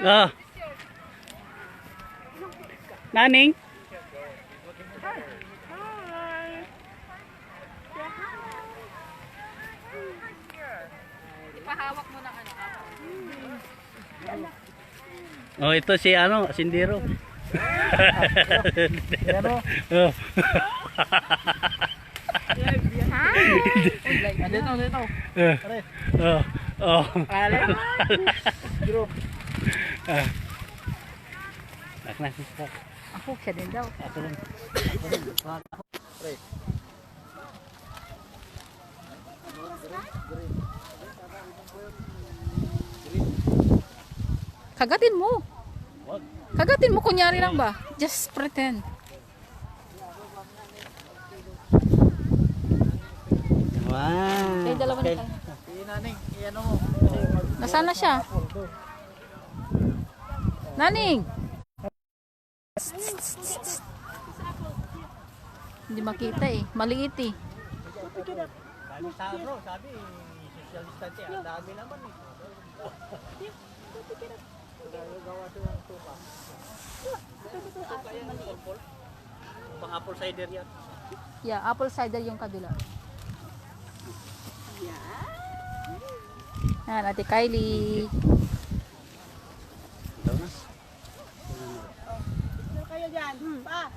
Oh. Naning? Ipahawak mo ng ano. Oh, ito si ano, Sindiro. Pero, oh. dito, dito. Eh, oh. Oh. Ale. Ah. Nak nak. nak. Ako, siya din daw. Ako lang. Pre. Kagatin mo. Wag. Kagatin mo, kunyari lang ba? Just pretend. Wow. Kayo dalawa na tayo. Nasaan na siya? Naning! Hindi makita eh. Maliit eh. Sabi social distancing, ang dami naman eh. Gawa silang tuka. Pang apple cider yan. Yeah, apple cider yung kabila. Yan, Ate Kylie. Ito na. kayo dyan. Pa,